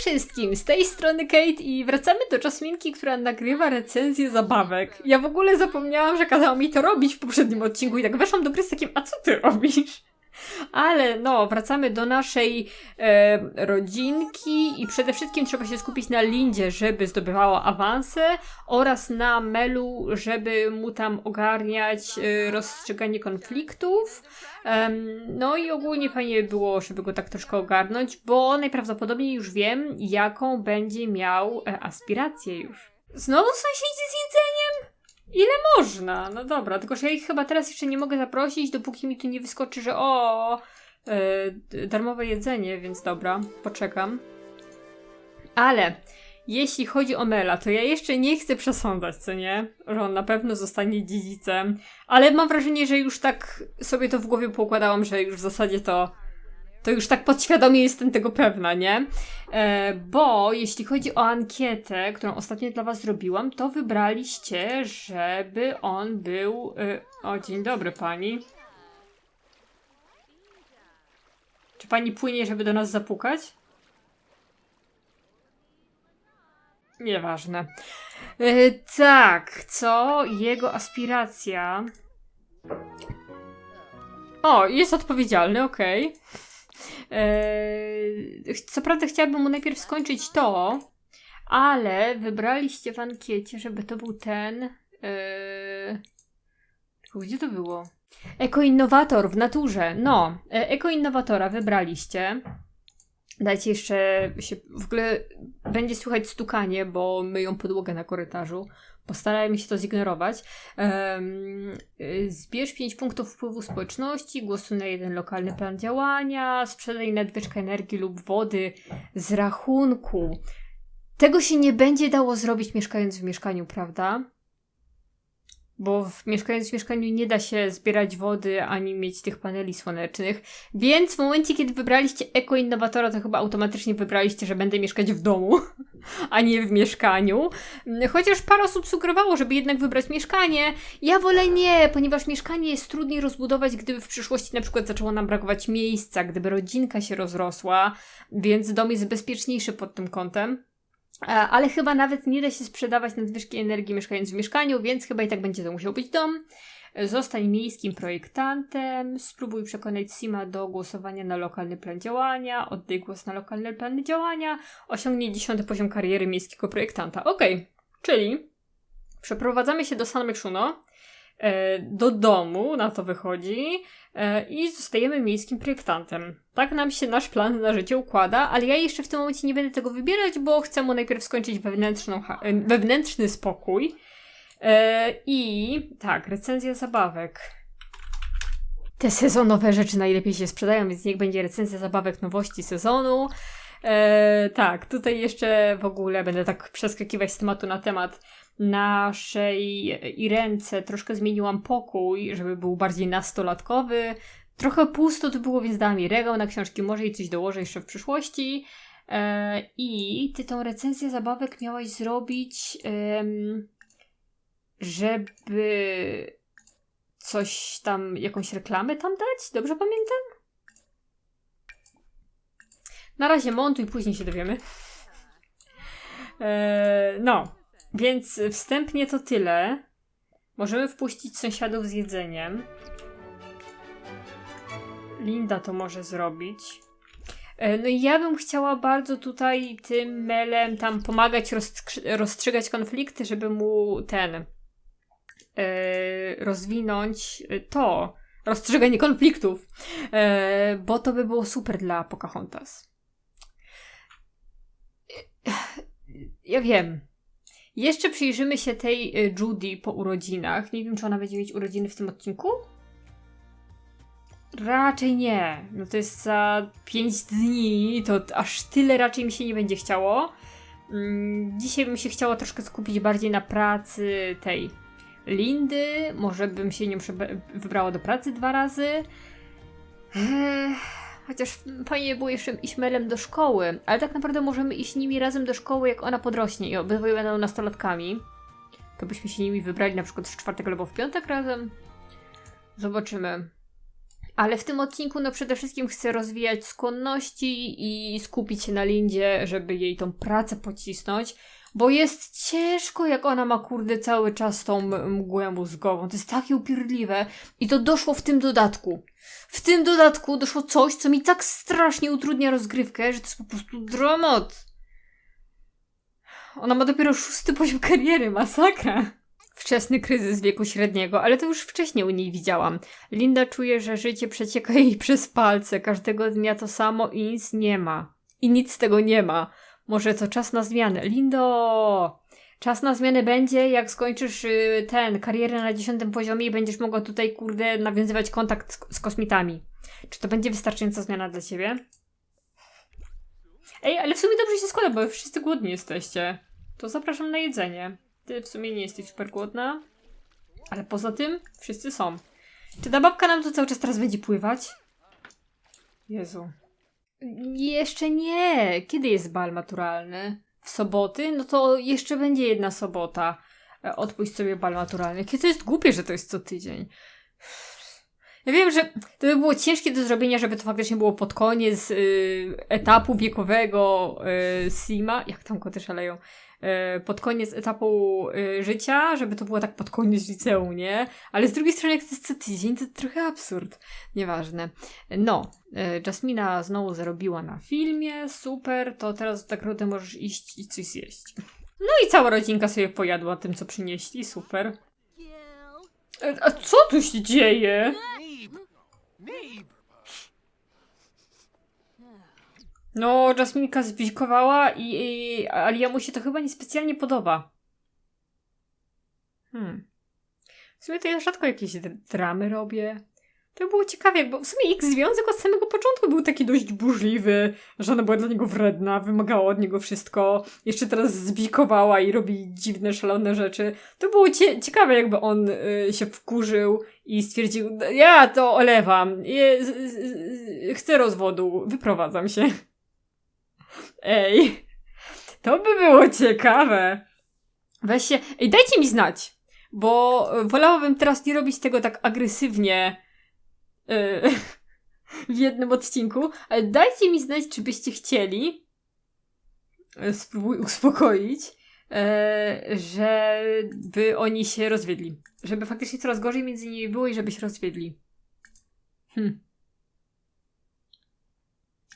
wszystkim, z tej strony Kate i wracamy do Jasminki, która nagrywa recenzję zabawek. Ja w ogóle zapomniałam, że kazała mi to robić w poprzednim odcinku i tak weszłam do gry z takim, a co ty robisz? Ale no, wracamy do naszej e, rodzinki i przede wszystkim trzeba się skupić na Lindzie, żeby zdobywała awanse oraz na Melu, żeby mu tam ogarniać e, rozstrzyganie konfliktów. Em, no i ogólnie fajnie było, żeby go tak troszkę ogarnąć, bo najprawdopodobniej już wiem, jaką będzie miał e, aspirację już. Znowu sąsiedzi z jedzeniem? Ile można? No dobra, tylko że ja ich chyba teraz jeszcze nie mogę zaprosić, dopóki mi tu nie wyskoczy, że o, d- darmowe jedzenie, więc dobra, poczekam. Ale jeśli chodzi o Mela, to ja jeszcze nie chcę przesądzać, co nie? Że on na pewno zostanie dziedzicem. Ale mam wrażenie, że już tak sobie to w głowie poukładałam, że już w zasadzie to. To już tak podświadomie jestem tego pewna, nie? E, bo jeśli chodzi o ankietę, którą ostatnio dla Was zrobiłam, to wybraliście, żeby on był. E, o, dzień dobry pani. Czy pani płynie, żeby do nas zapukać? Nieważne. E, tak, co jego aspiracja? O, jest odpowiedzialny, okej. Eee, co prawda chciałabym mu najpierw skończyć to, ale wybraliście w ankiecie, żeby to był ten. Tylko gdzie to było? Ekoinnowator w naturze. No, e, ekoinnowatora wybraliście. Dajcie jeszcze się. W ogóle będzie słychać stukanie, bo myją podłogę na korytarzu. Postarajmy się to zignorować. Y, zbierz 5 punktów wpływu społeczności, głosuj na jeden lokalny plan działania, sprzedaj nadwyżkę energii lub wody z rachunku. Tego się nie będzie dało zrobić mieszkając w mieszkaniu, prawda? Bo w, mieszkając w mieszkaniu nie da się zbierać wody ani mieć tych paneli słonecznych. Więc w momencie, kiedy wybraliście ekoinnowatora, to chyba automatycznie wybraliście, że będę mieszkać w domu, a nie w mieszkaniu. Chociaż parę osób sugerowało, żeby jednak wybrać mieszkanie. Ja wolę nie, ponieważ mieszkanie jest trudniej rozbudować, gdyby w przyszłości na przykład zaczęło nam brakować miejsca, gdyby rodzinka się rozrosła, więc dom jest bezpieczniejszy pod tym kątem. E, Ale chyba nawet nie da się sprzedawać nadwyżki energii mieszkając w mieszkaniu, więc chyba i tak będzie to musiał być dom. Zostań miejskim projektantem, spróbuj przekonać Sima do głosowania na lokalny plan działania, oddaj głos na lokalny plan działania, osiągnij 10 poziom kariery miejskiego projektanta. Okej, czyli przeprowadzamy się do San Myshuno, e, do domu, na to wychodzi, e, i zostajemy miejskim projektantem. Tak nam się nasz plan na życie układa, ale ja jeszcze w tym momencie nie będę tego wybierać, bo chcę mu najpierw skończyć wewnętrzną, e, wewnętrzny spokój. E, I tak, recenzja zabawek. Te sezonowe rzeczy najlepiej się sprzedają, więc niech będzie recenzja zabawek nowości sezonu. E, tak, tutaj jeszcze w ogóle będę tak przeskakiwać z tematu na temat naszej Irence. Troszkę zmieniłam pokój, żeby był bardziej nastolatkowy. Trochę pusto to było, więc dałam mi regał na książki, może i coś dołożę jeszcze w przyszłości. E, I ty tą recenzję zabawek miałaś zrobić, żeby coś tam, jakąś reklamę tam dać? Dobrze pamiętam? Na razie montuj, później się dowiemy. E, no, więc wstępnie to tyle. Możemy wpuścić sąsiadów z jedzeniem. Linda to może zrobić. E, No i ja bym chciała bardzo tutaj tym melem tam pomagać rozstrzygać konflikty, żeby mu ten e, rozwinąć e, to rozstrzyganie konfliktów, bo to by było super dla Pocahontas. Ja wiem. Jeszcze przyjrzymy się tej e, Judy po urodzinach. Nie wiem, czy ona będzie mieć urodziny w tym odcinku? Raczej nie. No to jest za 5 dni, to aż tyle raczej mi się nie będzie chciało. Mm, Dzisiaj bym się chciała troszkę skupić bardziej na pracy tej Lindy. Może bym się nią wybrała do pracy dwa razy. Eee, chociaż fajnie było jeszcze iść melem do szkoły, ale tak naprawdę możemy iść nimi razem do szkoły, jak ona podrośnie i obydwoje będą nastolatkami. To byśmy się nimi wybrali na przykład w czwartek albo w piątek razem. Zobaczymy. Ale w tym odcinku no przede wszystkim chcę rozwijać skłonności i skupić się na Lindzie, żeby jej tą pracę pocisnąć, bo jest ciężko jak ona ma kurde cały czas tą mgłę mózgową. To jest takie upierdliwe i to doszło w tym dodatku. W tym dodatku doszło coś, co mi tak strasznie utrudnia rozgrywkę, że to jest po prostu dramat. Ona ma dopiero szósty poziom kariery, masakra. Wczesny kryzys wieku średniego, ale to już wcześniej u niej widziałam. Linda czuje, że życie przecieka jej przez palce. Każdego dnia to samo i nic nie ma. I nic z tego nie ma. Może to czas na zmianę. Lindo! Czas na zmianę będzie, jak skończysz y, ten, karierę na dziesiątym poziomie i będziesz mogła tutaj, kurde, nawiązywać kontakt z, z kosmitami. Czy to będzie wystarczająca zmiana dla ciebie? Ej, ale w sumie dobrze się składa, bo wszyscy głodni jesteście. To zapraszam na jedzenie. Ty w sumie nie jesteś super głodna. Ale poza tym wszyscy są. Czy ta babka nam tu cały czas teraz będzie pływać? Jezu. Jeszcze nie. Kiedy jest bal maturalny? W soboty? No to jeszcze będzie jedna sobota. E, Odpuść sobie bal maturalny. Jakie to jest głupie, że to jest co tydzień. Ja wiem, że to by było ciężkie do zrobienia, żeby to faktycznie było pod koniec y, etapu wiekowego y, Sima. Jak tam koty szaleją? Y, pod koniec etapu y, życia, żeby to było tak pod koniec liceum, nie? Ale z drugiej strony, jak to jest co tydzień, to trochę absurd. Nieważne. No, y, Jasmina znowu zarobiła na filmie, super, to teraz tak naprawdę możesz iść i coś zjeść. No i cała rodzinka sobie pojadła tym, co przynieśli, super. E, A co tu się dzieje? Neeb! Neeb! No, Jasminka zbzikowała i, i ale jemu się to chyba niespecjalnie podoba. Hmm. W sumie to ja rzadko jakieś dr- dramy robię. To było ciekawie, bo w sumie ich związek od samego początku był taki dość burzliwy, że ona była dla niego wredna, wymagała od niego wszystko, jeszcze teraz zbikowała i robi dziwne, szalone rzeczy. To było cie- ciekawe, jakby on y, się wkurzył i stwierdził, ja to olewam, je, chcę rozwodu, wyprowadzam się. Ej, to by było ciekawe. Weź się, ej, dajcie mi znać, bo e, wolałabym teraz nie robić tego tak agresywnie e, w jednym odcinku, ale dajcie mi znać, czy byście chcieli, e, spróbuj uspokoić, żeby oni się rozwiedli. Żeby faktycznie coraz gorzej między nimi było i żeby się rozwiedli. Hm.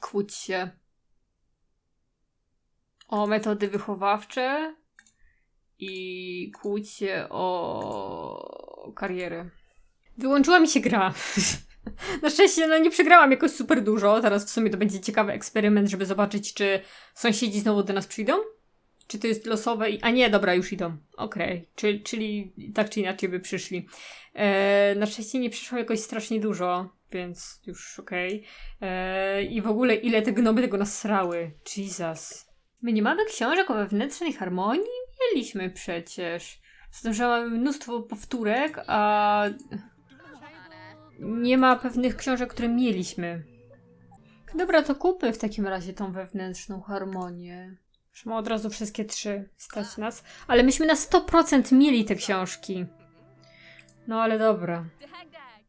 Kłóć się o metody wychowawcze i kłóć się o karierę. Wyłączyła mi się gra. Na szczęście no nie przegrałam jakoś super dużo. Teraz w sumie to będzie ciekawy eksperyment, żeby zobaczyć, czy sąsiedzi znowu do nas przyjdą. Czy to jest losowe i... A nie, dobra, już idą. Okej. Czyli, czyli tak czy inaczej by przyszli. E, na szczęście nie przyszło jakoś strasznie dużo, więc już okej. E, I w ogóle ile te gnomy tego nasrały. Jesus. My nie mamy książek o wewnętrznej harmonii? Mieliśmy przecież. Z tym, że mamy mnóstwo powtórek, a nie ma pewnych książek, które mieliśmy. Dobra, to kupmy w takim razie tą wewnętrzną harmonię. Musimy od razu wszystkie trzy stać nas. Ale myśmy na 100% mieli te książki. No ale dobra.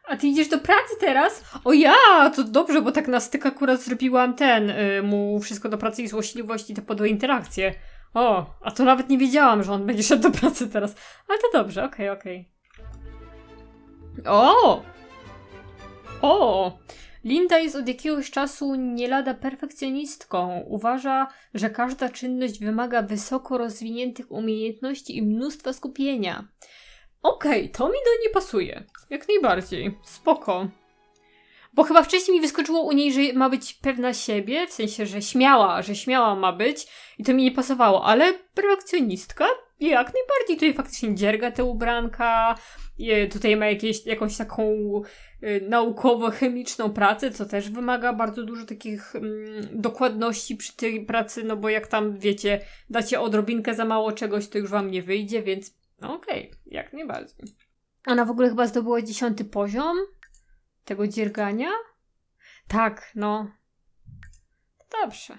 A ty idziesz do pracy teraz? O ja, to dobrze, bo tak na styk akurat zrobiłam ten, y, mu wszystko do pracy i złośliwości, te podłe interakcje. O, a to nawet nie wiedziałam, że on będzie szedł do pracy teraz. Ale to dobrze, okej, okej. O! O! Linda jest od jakiegoś czasu nie lada perfekcjonistką. Uważa, że każda czynność wymaga wysoko rozwiniętych umiejętności i mnóstwa skupienia. Okej, to mi do niej pasuje. Jak najbardziej. Spoko. Bo chyba wcześniej mi wyskoczyło u niej, że ma być pewna siebie, w sensie, że śmiała, że śmiała ma być i to mi nie pasowało, ale perfekcjonistka jak najbardziej tutaj faktycznie dzierga te ubranka, tutaj ma jakieś, jakąś taką y, naukowo-chemiczną pracę, co też wymaga bardzo dużo takich mm, dokładności przy tej pracy, no bo jak tam, wiecie, dacie odrobinkę za mało czegoś, to już wam nie wyjdzie, więc no okej, jak najbardziej. Ona w ogóle chyba zdobyła dziesiąty poziom tego dziergania? Tak, no. Dobrze.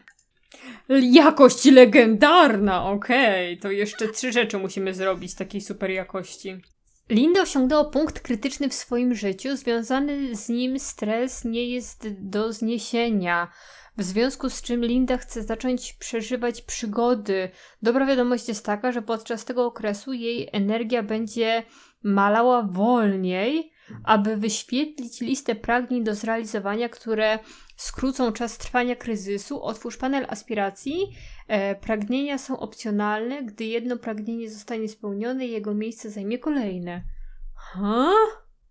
Jakość legendarna, okej. To jeszcze trzy rzeczy musimy zrobić takiej super jakości. Linda osiągnęła punkt krytyczny w swoim życiu. Związany z nim stres nie jest do zniesienia. W związku z czym Linda chce zacząć przeżywać przygody. Dobra wiadomość jest taka, że podczas tego okresu jej energia będzie malała wolniej, aby wyświetlić listę pragnień do zrealizowania, które skrócą czas trwania kryzysu. Otwórz panel aspiracji. E, pragnienia są opcjonalne. Gdy jedno pragnienie zostanie spełnione, jego miejsce zajmie kolejne. Ha?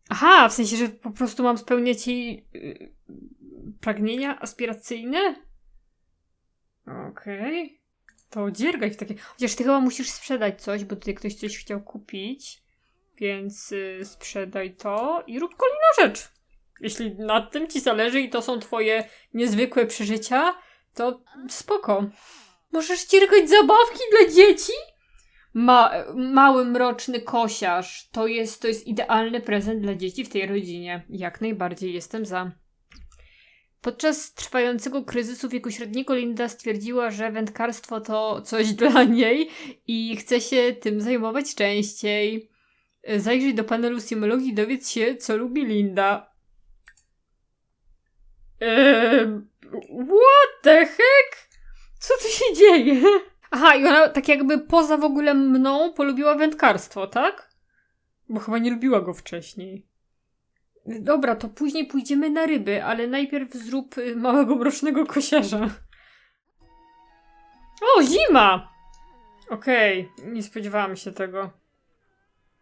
Aha, w sensie, że po prostu mam spełniać y, pragnienia aspiracyjne? Okej. To dziergaj w takie. Chociaż ty chyba musisz sprzedać coś, bo tutaj ktoś coś chciał kupić. Więc y, sprzedaj to i rób kolejną rzecz. Jeśli nad tym ci zależy i to są twoje niezwykłe przeżycia, to spoko. Możesz dziergać zabawki dla dzieci? Ma, mały mroczny kosiarz. To jest, to jest idealny prezent dla dzieci w tej rodzinie. Jak najbardziej jestem za. Podczas trwającego kryzysu wieku średniego Linda stwierdziła, że wędkarstwo to coś dla niej i chce się tym zajmować częściej. Zajrzyj do panelu symologii i dowiedz się, co lubi Linda. Eee, what the heck? Co tu się dzieje? Aha, i ona tak jakby poza w ogóle mną polubiła wędkarstwo, tak? Bo chyba nie lubiła go wcześniej. Dobra, to później pójdziemy na ryby, ale najpierw zrób y, małego mrocznego kosiarza. O, zima! Okej, nie spodziewałam się tego.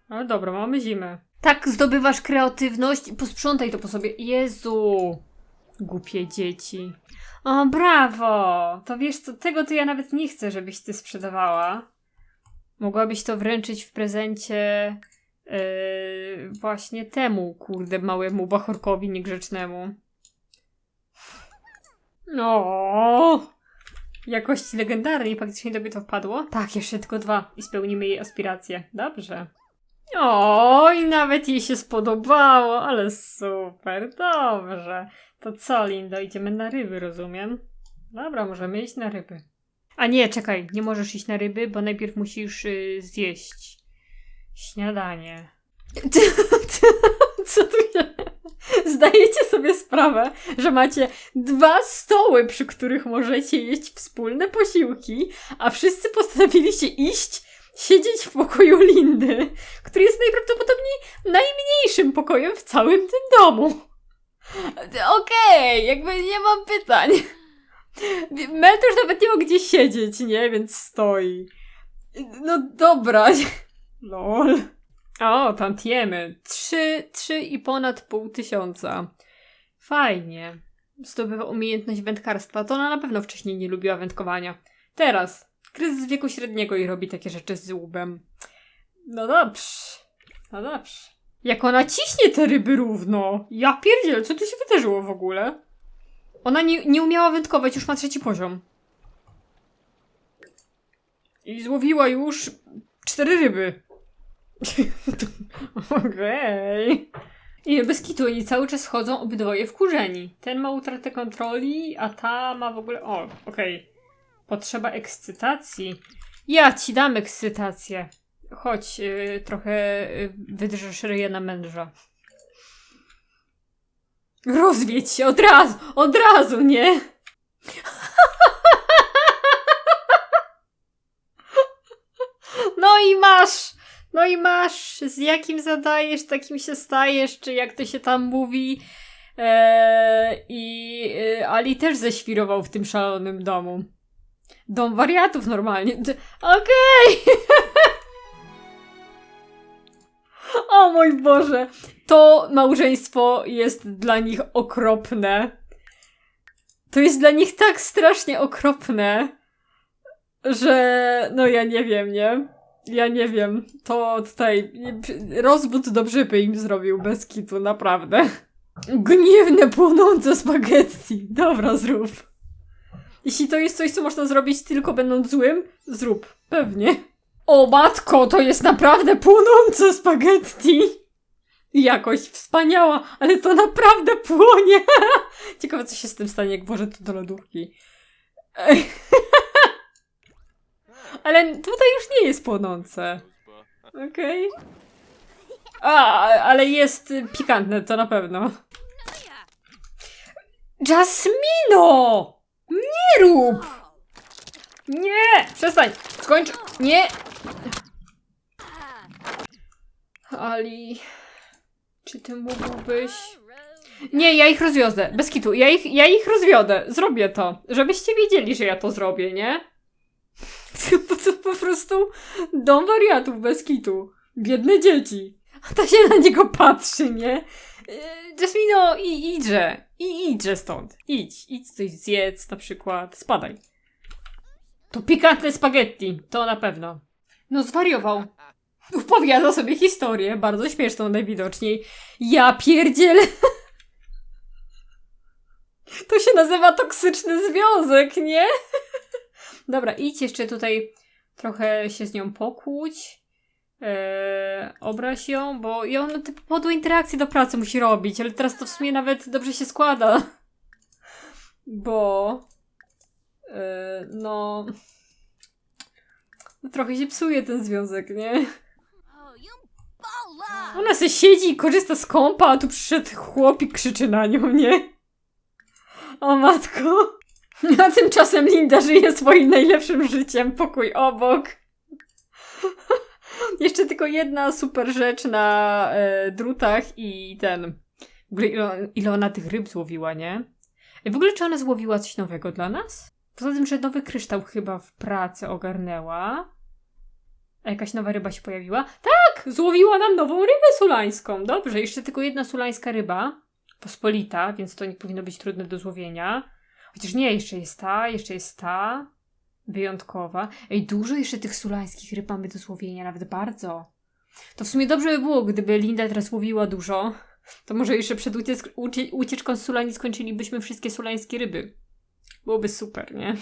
Ale dobra, mamy zimę. Tak zdobywasz kreatywność i posprzątaj to po sobie. Jezu! Głupie dzieci. O, brawo! To wiesz co, tego to ja nawet nie chcę, żebyś ty sprzedawała. Mogłabyś to wręczyć w prezencie yy, właśnie temu, kurde, małemu bachorkowi niegrzecznemu. No, jakości legendarnej, faktycznie tobie to wpadło? Tak, jeszcze tylko dwa i spełnimy jej aspiracje. Dobrze. O, i nawet jej się spodobało, ale super, dobrze. To co, Lindo, idziemy na ryby, rozumiem? Dobra, możemy iść na ryby. A nie, czekaj, nie możesz iść na ryby, bo najpierw musisz y, zjeść śniadanie. Co tu się... Zdajecie sobie sprawę, że macie dwa stoły, przy których możecie jeść wspólne posiłki, a wszyscy postanowiliście iść, siedzieć w pokoju Lindy, który jest najprawdopodobniej najmniejszym pokojem w całym tym domu. Okej, jakby nie mam pytań. Mel też nawet nie ma gdzie siedzieć, nie? Więc stoi. No dobra. Lol. O, tantiemy. Trzy, trzy i ponad pół tysiąca. Fajnie. Zdobywa umiejętność wędkarstwa. To ona na pewno wcześniej nie lubiła wędkowania. Teraz. Kryzys wieku średniego i robi takie rzeczy z łubem. No dobrze. No dobrze. Jak ona ciśnie te ryby równo. Ja pierdzielę, co tu się wydarzyło w ogóle? Ona nie, nie umiała wędkować, już ma trzeci poziom. I złowiła już cztery ryby. Okej. I bez kitu, oni cały czas chodzą obydwoje wkurzeni. Ten ma utratę kontroli, a ta ma w ogóle... O, okej. Potrzeba ekscytacji. Ja ci dam ekscytację. Chodź, y, trochę y, wydrzesz ryję na męża. Rozwiedź się od razu, od razu, nie? No i masz, no i masz, z jakim zadajesz, takim się stajesz, czy jak to się tam mówi. Eee, I e, Ali też ześwirował w tym szalonym domu. Dom wariatów normalnie. Okej! o mój Boże! To małżeństwo jest dla nich okropne. To jest dla nich tak strasznie okropne, że no ja nie wiem, nie? Ja nie wiem. To tutaj rozwód dobrze by im zrobił bez kitu, naprawdę. Gniewne, płonące spaghetti. Dobra, zrób. Jeśli to jest coś, co można zrobić tylko będąc złym, zrób. Pewnie. O matko, to jest naprawdę płonące spaghetti. Jakość wspaniała, ale to naprawdę płonie. Ciekawe, co się z tym stanie, jak włożę to do lodówki. Ej. Ale tutaj już nie jest płonące. Okej. A, ale jest pikantne, to na pewno. Jasmino! Nie rób! Nie! Przestań! Skończ! Nie! Ali... Czy ty mógłbyś... Nie, ja ich rozwiodę. Bez kitu. Ja ich, ja ich rozwiodę. Zrobię to. Żebyście wiedzieli, że ja to zrobię, nie? To, to po prostu dom wariatów bez kitu. Biedne dzieci. A ta się na niego patrzy, nie? Yy, Jasmino, i idźże. I idźże stąd. Idź. Idź coś zjedz na przykład. Spadaj. To pikantne spaghetti. To na pewno. No zwariował. Opowiada sobie historię, bardzo śmieszną najwidoczniej. Ja pierdzielę. To się nazywa toksyczny związek, nie? Dobra, idź jeszcze tutaj trochę się z nią pokłóć. Eee, obraź ją, bo i ona te podłe interakcje do pracy musi robić, ale teraz to w sumie nawet dobrze się składa. Bo eee, no, no trochę się psuje ten związek, nie? Ona se siedzi i korzysta z kąpa, a tu przyszedł chłop i krzyczy na nią, nie? O matko. A tymczasem Linda żyje swoim najlepszym życiem, pokój obok. Jeszcze tylko jedna super rzecz na e, drutach i ten. W ogóle ile, ile ona tych ryb złowiła, nie? I w ogóle czy ona złowiła coś nowego dla nas? Poza tym, że nowy kryształ chyba w pracy ogarnęła. A jakaś nowa ryba się pojawiła? Tak! Złowiła nam nową rybę sulańską. Dobrze, jeszcze tylko jedna sulańska ryba. Pospolita, więc to nie powinno być trudne do złowienia. Chociaż nie, jeszcze jest ta, jeszcze jest ta. Wyjątkowa. Ej, dużo jeszcze tych sulańskich ryb mamy do złowienia, nawet bardzo. To w sumie dobrze by było, gdyby Linda teraz łowiła dużo. To może jeszcze przed uciec- ucie- ucieczką z Sulani skończylibyśmy wszystkie sulańskie ryby. Byłoby super, nie?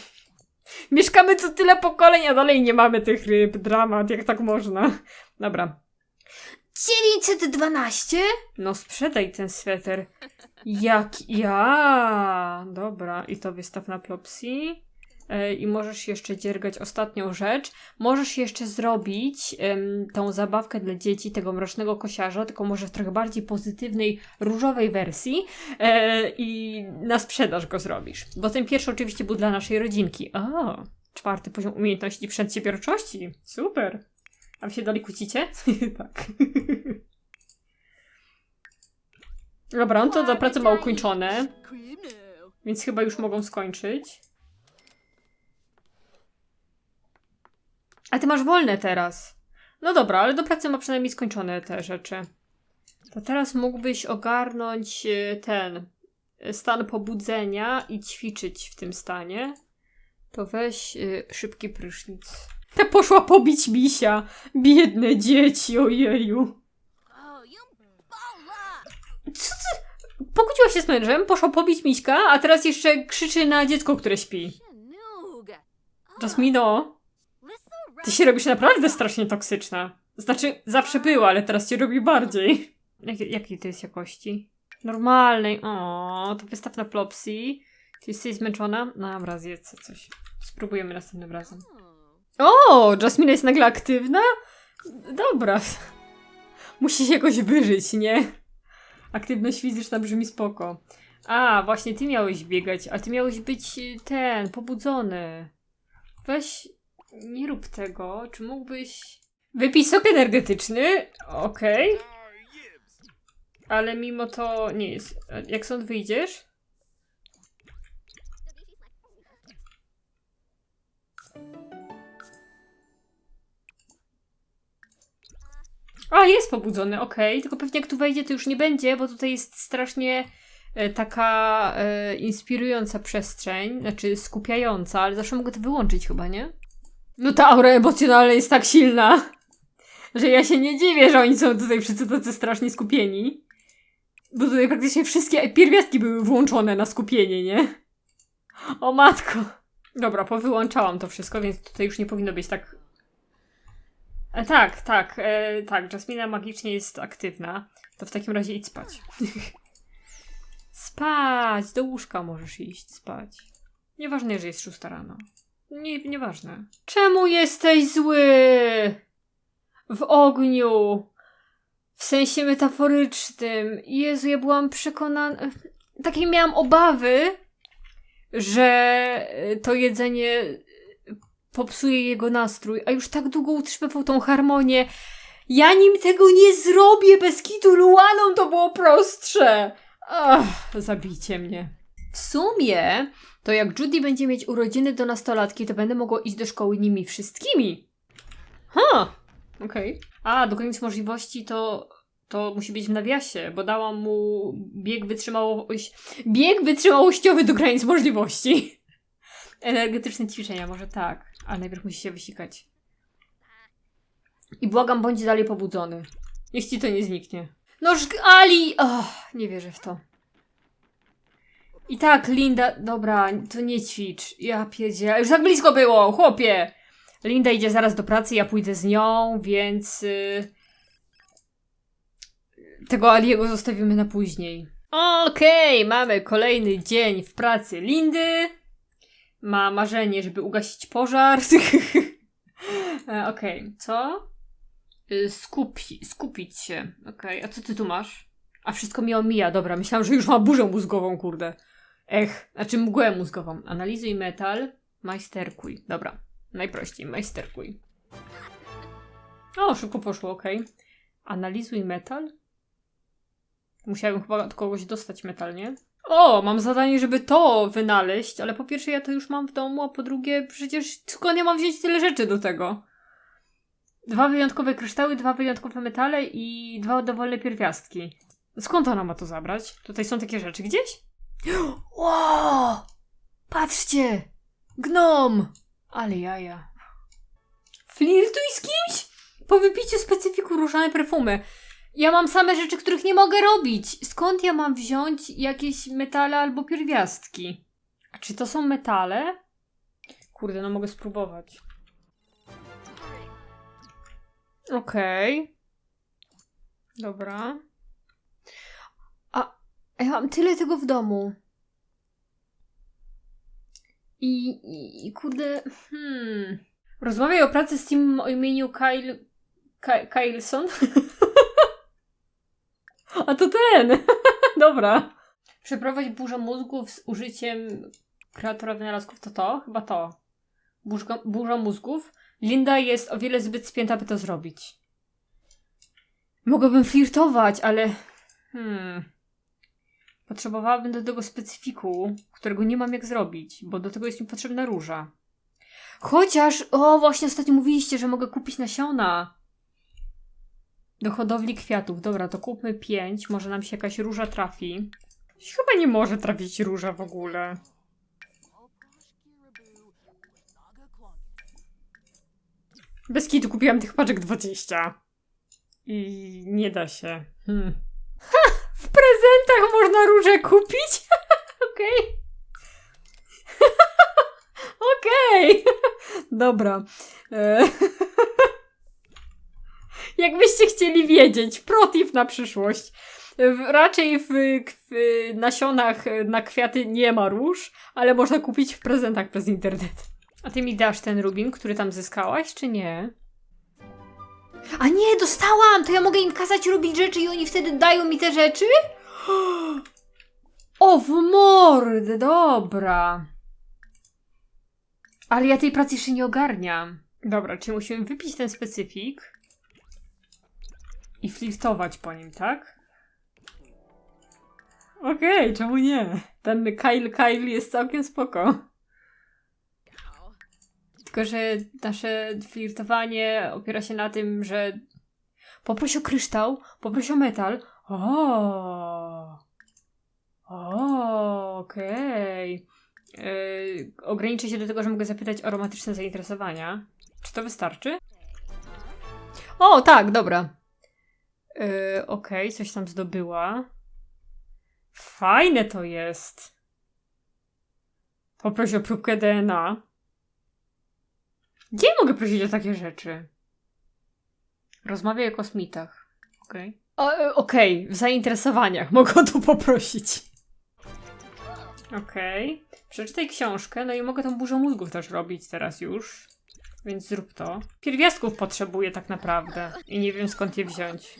Mieszkamy tu tyle pokoleń, a dalej nie mamy tych ryb. Dramat, jak tak można. Dobra. 912? No sprzedaj ten sweter. Jak ja? Dobra, i to wystaw na plopsji. E, I możesz jeszcze dziergać ostatnią rzecz. Możesz jeszcze zrobić tą zabawkę dla dzieci, tego mrocznego kosiarza, tylko może w trochę bardziej pozytywnej, różowej wersji. E, I na sprzedaż go zrobisz. Bo ten pierwszy oczywiście był dla naszej rodzinki. O, czwarty poziom umiejętności przedsiębiorczości. Super. A wy się dalej kłócicie? tak. Dobra, no to do pracy ma ukończone, więc chyba już mogą skończyć. A ty masz wolne teraz. No dobra, ale do pracy ma przynajmniej skończone te rzeczy. To teraz mógłbyś ogarnąć e, ten e, stan pobudzenia i ćwiczyć w tym stanie. To weź e, szybki prysznic. Ta poszła pobić misia. Biedne dzieci, ojeju. Oh, you baller! Co ty? Pokłóciła się z mężem, poszła pobić miśka, a teraz jeszcze krzyczy na dziecko, które śpi. Jasmino, ty się robisz naprawdę strasznie toksyczna. Znaczy, zawsze była, ale teraz się robi bardziej. Jak, jakiej to jest jakości? Normalnej. O, to wystaw na plopsji. Ty jesteś zmęczona? No dobra, zjedz coś. Spróbujemy następnym razem. O, Jasmina jest nagle aktywna? Dobra. Musi się jakoś wyżyć, nie? Aktywność fizyczna brzmi spoko. A, właśnie ty miałeś biegać, a ty miałeś być y, ten, pobudzony. Weź, nie rób tego. Czy mógłbyś... Wypij sok energetyczny, okej. Ale mimo to nie jest. Jak stąd wyjdziesz? A, jest pobudzony, okej. Tylko pewnie jak tu wejdzie, to już nie będzie, bo tutaj jest strasznie e, taka e, inspirująca przestrzeń, znaczy skupiająca, ale zawsze mogę to wyłączyć chyba, nie? No ta aura emocjonalna jest tak silna, że ja się nie dziwię, że oni są tutaj wszyscy tacy strasznie skupieni. Bo tutaj praktycznie wszystkie pierwiastki były włączone na skupienie, nie? O matko. Dobra, powyłączałam to wszystko, więc tutaj już nie powinno być tak tak, tak, e, tak. Jasmina magicznie jest aktywna. To w takim razie idź spać. spać! Do łóżka możesz iść spać. Nieważne, że jest szósta rano. Nie, nieważne. Czemu jesteś zły? W ogniu! W sensie metaforycznym. Jezu, ja byłam przekonana. Takie miałam obawy, że to jedzenie popsuje jego nastrój, a już tak długo utrzymywał tą harmonię. Ja nim tego nie zrobię bez kitu Luaną, to było prostsze. Ach, zabijcie mnie. W sumie, to jak Judy będzie mieć urodziny do nastolatki, to będę mogła iść do szkoły nimi wszystkimi. Ha! Okej. A, do granic możliwości to, to musi być w nawiasie, bo dałam mu bieg wytrzymałości, bieg wytrzymałościowy do granic możliwości. Energetyczne ćwiczenia, może tak, ale najpierw musi się wysikać. I błagam, bądź dalej pobudzony. Niech ci to nie zniknie. No Ali! Oh, nie wierzę w to. I tak, Linda... Dobra, to nie ćwicz. Ja pierdzie... Już tak blisko było, chłopie! Linda idzie zaraz do pracy, ja pójdę z nią, więc... y, Tego Aliego zostawimy na później. Okej, mamy kolejny dzień w pracy Lindy. Ma marzenie, żeby ugasić pożar. E, Okej, co? Y, Skupi, skupić się. Okej, a co ty tu masz? A wszystko mi omija, dobra. Myślałam, że już ma burzę mózgową, kurde. Ech, znaczy mgłę mózgową. Analizuj metal, majsterkuj. Dobra, najprościej, majsterkuj. O, szybko poszło, okej. Analizuj metal? Musiałem chyba od kogoś dostać metal, nie? O, mam zadanie, żeby to wynaleźć, ale po pierwsze ja to już mam w domu, a po drugie przecież skąd ja mam wziąć tyle rzeczy do tego? Dwa wyjątkowe kryształy, dwa wyjątkowe metale i dwa dowolne pierwiastki. Skąd ona ma to zabrać? Tutaj są takie rzeczy gdzieś? Wow! Patrzcie! Gnom! Ale jaja. Flirtuj z kimś? Po wypiciu specyfiku różane perfumy. Ja mam same rzeczy, których nie mogę robić. Skąd ja mam wziąć jakieś metale albo pierwiastki? Czy to są metale? Kurde, no mogę spróbować. Okej. Dobra. A ja mam tyle tego w domu. I, i, i kurde, hmm. Rozmawiaj o pracy z teamem o imieniu Kyle... Ky- Kyleson? A to ten! Dobra. Przeprowadź burzę mózgów z użyciem kreatora wynalazków. To to? Chyba to. Burzga, burza mózgów. Linda jest o wiele zbyt spięta, by to zrobić. Mogłabym flirtować, ale... Hmm... Potrzebowałabym do tego specyfiku, którego nie mam jak zrobić, bo do tego jest mi potrzebna róża. Chociaż, o, właśnie ostatnio mówiliście, że mogę kupić nasiona. Do hodowli kwiatów. Dobra, to kupmy pięć. Może nam się jakaś róża trafi. Chyba nie może trafić róża w ogóle. Bez kitu kupiłam tych paczek 20. I nie da się. Hmm. Ha! W prezentach można róże kupić? Okej. Okej. Dobra. E, Jakbyście chcieli wiedzieć, protip na przyszłość. Raczej w, w nasionach na kwiaty nie ma róż, ale można kupić w prezentach przez internet. A ty mi dasz ten rubin, który tam zyskałaś, czy nie? A nie, dostałam! To ja mogę im kazać robić rzeczy i oni wtedy dają mi te rzeczy? O, w mordę, dobra. Ale ja tej pracy jeszcze nie ogarniam. Dobra, czyli musimy wypić ten specyfik i flirtować po nim, tak? Okej, czemu nie? Ten Kyle Kyle jest całkiem spoko. Tylko, że nasze flirtowanie opiera się na tym, że poproś o kryształ, poproś o metal. O, o, okej. Yy, ograniczę się do tego, że mogę zapytać o romantyczne zainteresowania. Czy to wystarczy? O, tak, dobra. Yy, okej, coś tam zdobyła. Fajne to jest. Poproś o próbkę DNA. Gdzie mogę prosić o takie rzeczy? Rozmawiaj o kosmitach. Okej. O, e, Okej, w zainteresowaniach mogę to poprosić. Okej. Przeczytaj książkę, no i mogę tą burzę mózgów też robić teraz już. Więc zrób to. Pierwiastków potrzebuję tak naprawdę. I nie wiem skąd je wziąć.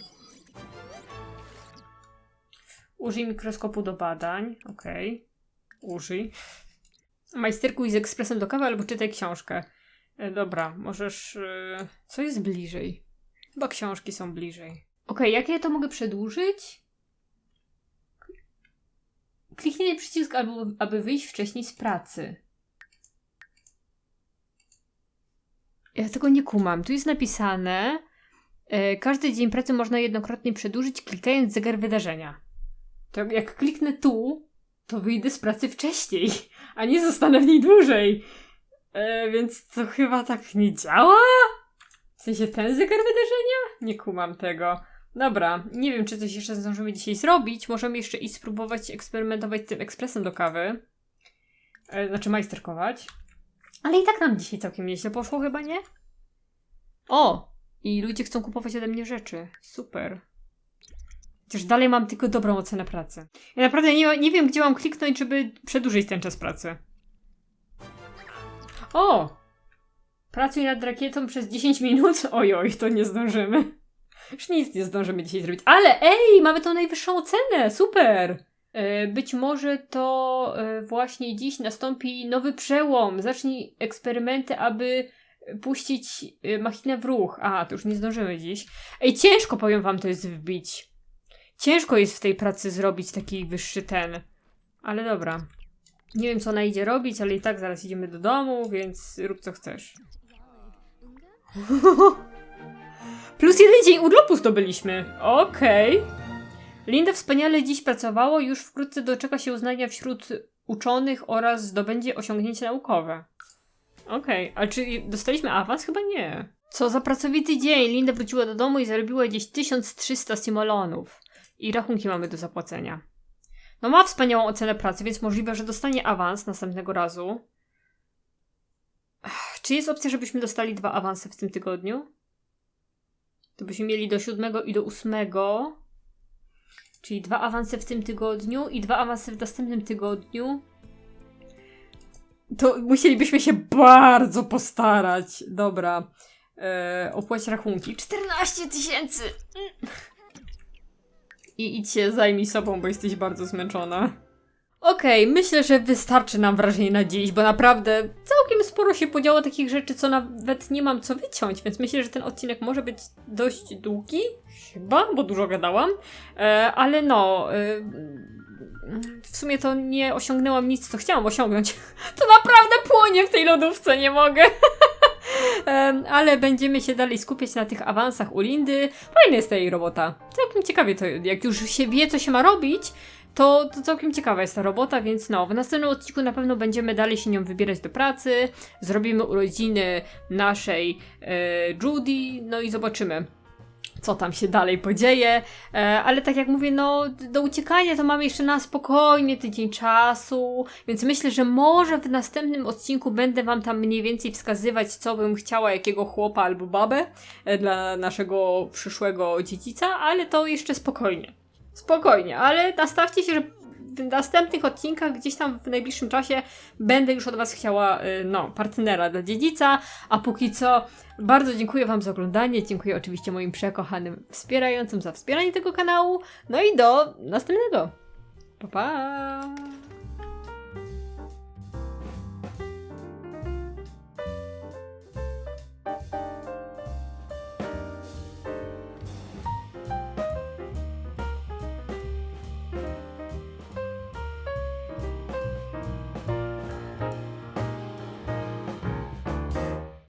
Użyj mikroskopu do badań. Okej. Użyj. Majsterkuj z ekspresem do kawy albo czytaj książkę. E, dobra, możesz... E, co jest bliżej? Chyba książki są bliżej. Okej, jak ja to mogę przedłużyć? Kliknij przycisk, albo, aby wyjść wcześniej z pracy. Ja tego nie kumam. Tu jest napisane, każdy dzień pracy można jednokrotnie przedłużyć, klikając zegar wydarzenia. To jak kliknę tu, to wyjdę z pracy wcześniej, a nie zostanę w niej dłużej. E, więc to chyba tak nie działa? W sensie ten zegar wydarzenia? Nie kumam tego. Dobra, nie wiem, czy coś jeszcze zdążymy dzisiaj zrobić. Możemy jeszcze iść spróbować eksperymentować tym ekspresem do kawy. E, znaczy majsterkować. Ale i tak nam dzisiaj całkiem nieźle poszło, chyba nie? O! I ludzie chcą kupować ode mnie rzeczy. Super. Chociaż dalej mam tylko dobrą ocenę pracy. Ja naprawdę nie, nie wiem, gdzie mam kliknąć, żeby przedłużyć ten czas pracy. O! Pracuj nad rakietą przez 10 minut? Ojoj, to nie zdążymy. Już nic nie zdążymy dzisiaj zrobić. Ale ej, mamy tą najwyższą ocenę! Super! E, Być może to e, właśnie dziś nastąpi nowy przełom. Zacznij eksperymenty, aby puścić e, machinę w ruch. A, to już nie zdążymy dziś. Ej, ciężko powiem wam to jest wbić. Ciężko jest w tej pracy zrobić taki wyższy ten. Ale dobra. Nie wiem, co ona idzie robić, ale i tak zaraz idziemy do domu, więc rób co chcesz. Plus jeden dzień urlopu zdobyliśmy. Okej. Linda wspaniale dziś pracowało, już wkrótce doczeka się uznania wśród uczonych oraz zdobędzie osiągnięcia naukowe. Okej, ale czy dostaliśmy awans? Chyba nie. Co za pracowity dzień. Linda wróciła do domu i zarobiła gdzieś 1300 simolonów. I rachunki mamy do zapłacenia. No ma wspaniałą ocenę pracy, więc możliwe, że dostanie awans następnego razu. Czy jest opcja, żebyśmy dostali dwa awanse w tym tygodniu? To byśmy mieli do siódmego i do ósmego. Czyli dwa awanse w tym tygodniu i dwa awanse w następnym tygodniu. To musielibyśmy się bardzo postarać. Dobra. Eee, opłać rachunki. 14 tysięcy! I idź się zajmij sobą, bo jesteś bardzo zmęczona. Okej, myślę, że wystarczy nam wrażenie na dziś, bo naprawdę całkiem sporo się podziało takich rzeczy, co nawet nie mam co wyciąć, więc myślę, że ten odcinek może być dość długi, chyba, bo dużo gadałam, e, ale no, e, w sumie to nie osiągnęłam nic, co chciałam osiągnąć. To naprawdę płonie w tej lodówce, nie mogę. Ale będziemy się dalej skupiać na tych awansach u Lindy. Fajna jest ta jej robota. Całkiem ciekawie to, jak już się wie, co się ma robić, to, to całkiem ciekawa jest ta robota, więc no, w następnym odcinku na pewno będziemy dalej się nią wybierać do pracy. Zrobimy urodziny naszej e, Judy, no i zobaczymy. Co tam się dalej podzieje, e, ale tak jak mówię, no do uciekania to mamy jeszcze na spokojnie tydzień czasu, więc myślę, że może w następnym odcinku będę Wam tam mniej więcej wskazywać, co bym chciała, jakiego chłopa albo babę e, dla naszego przyszłego dziedzica, ale to jeszcze spokojnie. Spokojnie, ale nastawcie się, że w następnych odcinkach, gdzieś tam w najbliższym czasie, będę już od Was chciała, y, no, partnera dla dziedzica, a póki co bardzo dziękuję Wam za oglądanie, dziękuję oczywiście moim przekochanym wspierającym za wspieranie tego kanału, no i do następnego. Pa, pa!